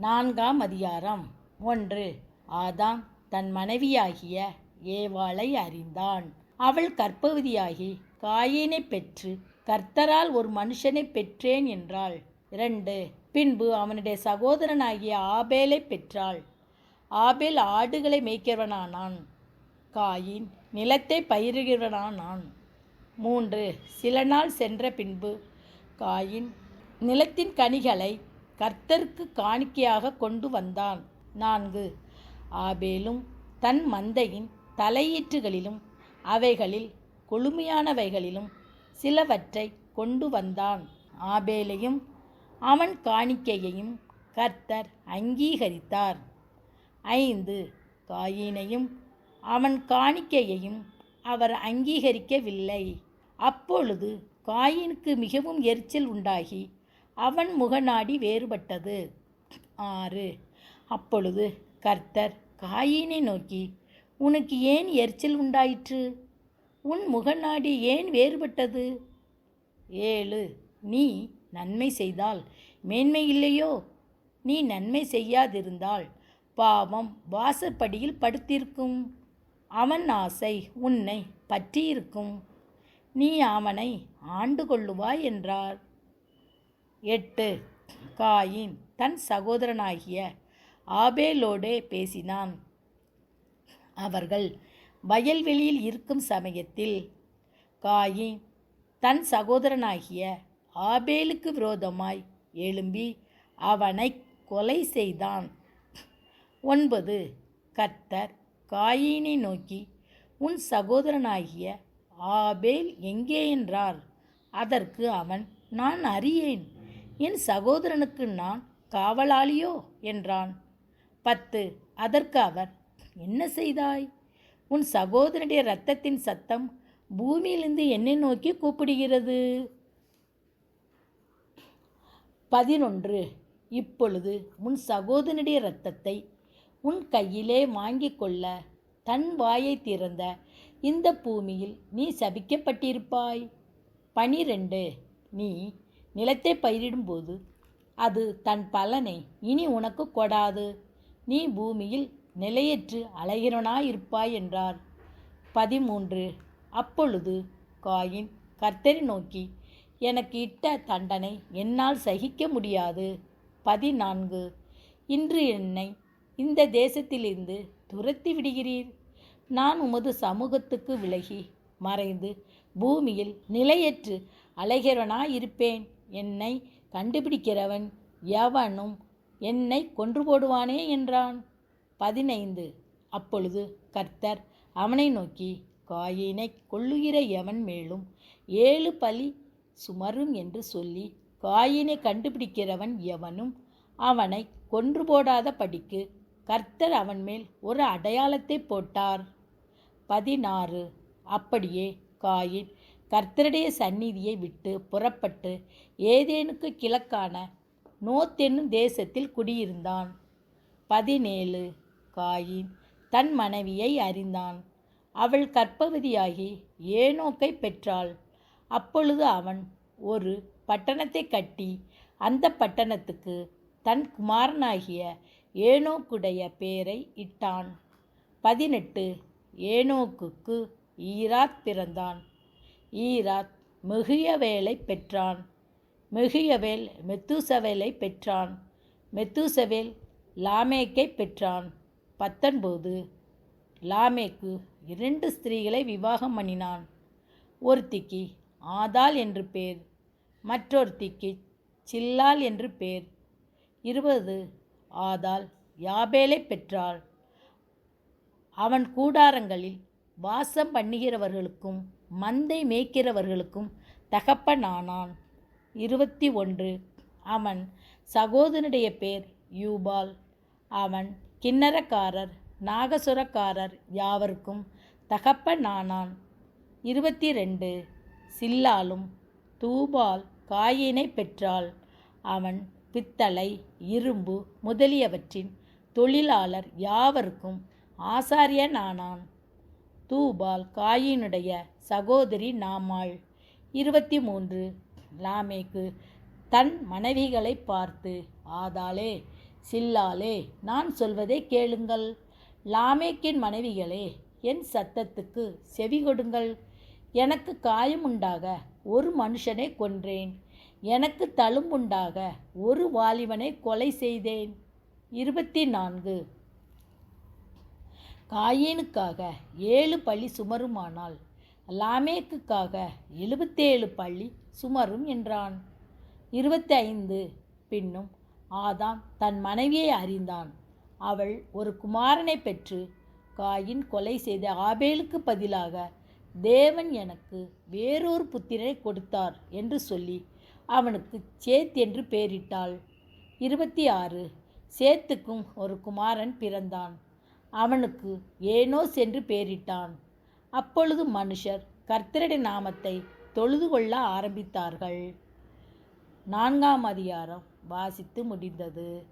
நான்காம் அதிகாரம். ஒன்று. ஆதாம் தன் மனைவியாகிய ஏவாளை அறிந்தான். அவள் கற்பவதியாகி காயினை பெற்று கர்த்தரால் ஒரு மனுஷனை பெற்றேன் என்றாள். இரண்டு. பின்பு அவனுடைய சகோதரனாகிய ஆபேலை பெற்றாள். ஆபேல் ஆடுகளை மேய்க்கிறவனானான். காயின் நிலத்தை பயிரிடுகிறவனானான் மூன்று. சில நாள் சென்ற பின்பு காயின் நிலத்தின் கனிகளை கர்த்தருக்கு காணிக்கையாக கொண்டு வந்தான். நான்கு ஆபேலும் தன் மந்தையின் தலையீற்றுகளிலும் அவைகளில் கொழுமையானவைகளிலும் சிலவற்றை கொண்டு வந்தான். ஆபேலையும் அவன் காணிக்கையையும் கர்த்தர் அங்கீகரித்தார். ஐந்து காயினையும் அவன் காணிக்கையையும் அவர் அங்கீகரிக்கவில்லை. அப்பொழுது காயினுக்கு மிகவும் எரிச்சல் உண்டாகி அவன் முகநாடி வேறுபட்டது. ஆறு. அப்பொழுது கர்த்தர் காயினை நோக்கி உனக்கு ஏன் எரிச்சல் உண்டாயிற்று? உன் முகநாடி ஏன் வேறுபட்டது? ஏழு. நீ நன்மை செய்தால் மேன்மை இல்லையோ? நீ நன்மை செய்யாதிருந்தால் பாவம் வாசற்படியில் படுத்திருக்கும். அவன் ஆசை உன்னை பற்றியிருக்கும். நீ அவனை ஆண்டு கொள்ளுவாய் என்றார். எட்டு. காயின் தன் சகோதரனாகிய ஆபேலோடே பேசினான். அவர்கள் வயல்வெளியில் இருக்கும் சமயத்தில் காயின் தன் சகோதரனாகிய ஆபேலுக்கு விரோதமாய் எழும்பி அவனை கொலை செய்தான். ஒன்பது. கர்த்தர் காயினை நோக்கி உன் சகோதரனாகிய ஆபேல் எங்கே என்றார்? அதற்கு அவன் நான் அறியேன். என் சகோதரனுக்கு நான் காவலாளியோ? என்றான். பத்து. அதற்கு அவர் என்ன செய்தாய்? உன் சகோதரனுடைய இரத்தத்தின் சத்தம் பூமியிலிருந்து என்னை நோக்கி கூப்பிடுகிறது. பதினொன்று. இப்பொழுது உன் சகோதரனுடைய இரத்தத்தை உன் கையிலே வாங்கிக் கொள்ள தன் வாயை திறந்த இந்த பூமியில் நீ சபிக்கப்பட்டிருப்பாய். பனிரெண்டு. நீ நிலத்தை பயிரிடும்போது அது தன் பலனை இனி உனக்கு கொடாது. நீ பூமியில் நிலையற்று அலைகிறவனாயிருப்பாய் என்றார். பதிமூன்று. அப்பொழுது காயின் கர்த்தரை நோக்கி எனக்கு இட்ட தண்டனை என்னால் சகிக்க முடியாது. பதினான்கு. இன்று என்னை இந்த தேசத்திலிருந்து துரத்தி விடுகிறீர். நான் உமது சமூகத்துக்கு விலகி மறைந்து பூமியில் நிலையற்று அலைகிறவனாயிருப்பேன். என்னை கண்டுபிடிக்கிறவன் எவனும் என்னை கொன்று போடுவானே என்றான். பதினைந்து. அப்பொழுது கர்த்தர் அவனை நோக்கி காயினை கொள்ளுகிற எவன் மேலும் ஏழு பலி சுமரும் என்று சொல்லி காயினை கண்டுபிடிக்கிறவன் எவனும் அவனை கொன்று போடாத படிக்கு கர்த்தர் அவன் மேல் ஒரு அடையாளத்தை போட்டார். பதினாறு. அப்படியே காயின் கர்த்தருடைய சந்நிதியை விட்டு புறப்பட்டு ஏதேனுக்கு கிழக்கான நோத்தென்னும் தேசத்தில் குடியிருந்தான். பதினேழு காயின் தன் மனைவியை அறிந்தான். அவள் கற்பவதியாகி ஏனோக்கை பெற்றாள். அப்பொழுது அவன் ஒரு பட்டணத்தை கட்டி அந்த பட்டணத்துக்கு தன் குமாரனாகிய ஏனோக்குடைய பேரை இட்டான். பதினெட்டு ஏனோக்குக்கு ஈராத் பிறந்தான். ஈராத் மெகுயவேலை பெற்றான். மெகுயவேல் மெத்துசவேலை பெற்றான். மெத்துசவேல் லாமேக்கை பெற்றான். பத்தொன்பது. லாமேக்கு இரண்டு ஸ்திரீகளை விவாகம் பண்ணினான். ஒருத்திக்கு ஆதாள் என்று பேர் மற்றொருத்திக்கு சில்லால் என்று பேர். இருபது. ஆதாள் யாபேலை பெற்றாள். அவன் கூடாரங்களில் வாசம் பண்ணுகிறவர்களுக்கும் மந்தை மேய்க்கிறவர்களுக்கும் தகப்பனானான். இருபத்தி ஒன்று. அவன் சகோதரனுடைய பேர் யூபால். அவன் கிண்ணறக்காரர் நாகசுரக்காரர் யாவருக்கும் தகப்பனானான். இருபத்தி ரெண்டு. சில்லாலும் தூபால் காயினை பெற்றாள். அவன் பித்தளை இரும்பு முதலியவற்றின் தொழிலாளர் யாவருக்கும் ஆசாரியனானான். தூபால் காயினுடைய சகோதரி நாமாள். இருபத்தி மூன்று லாமேக்கு தன் மனைவிகளை பார்த்து ஆதாளே சில்லாலே நான் சொல்வதை கேளுங்கள். லாமேக்கின் மனைவிகளே என் சத்தத்துக்கு செவி கொடுங்கள். எனக்கு காயமுண்டாக ஒரு மனுஷனை கொன்றேன். எனக்கு தழும்புண்டாக ஒரு வாலிபனை கொலை செய்தேன். இருபத்தி நான்கு காயேனுக்காக ஏழு பள்ளி சுமருமானால் லாமேக்குக்காக எழுபத்தேழு பள்ளி சுமரும் என்றான். இருபத்தி ஐந்து பின்னும் ஆதாம் தன் மனைவியை அறிந்தான். அவள் ஒரு குமாரனை பெற்று காயின் கொலை செய்த ஆபேலுக்கு பதிலாக தேவன் எனக்கு வேறொரு புத்திரனை கொடுத்தார் என்று சொல்லி அவனுக்கு சேத் என்று பெயரிட்டாள். இருபத்தி ஆறு சேத்துக்கும் ஒரு குமாரன் பிறந்தான். அவனுக்கு ஏனோஸ் என்று பெயரிட்டான் அப்பொழுது மனுஷர் கர்த்தருடைய நாமத்தை தொழுது கொள்ள ஆரம்பித்தார்கள். நான்காம் அதிகாரம் வாசித்து முடிந்தது.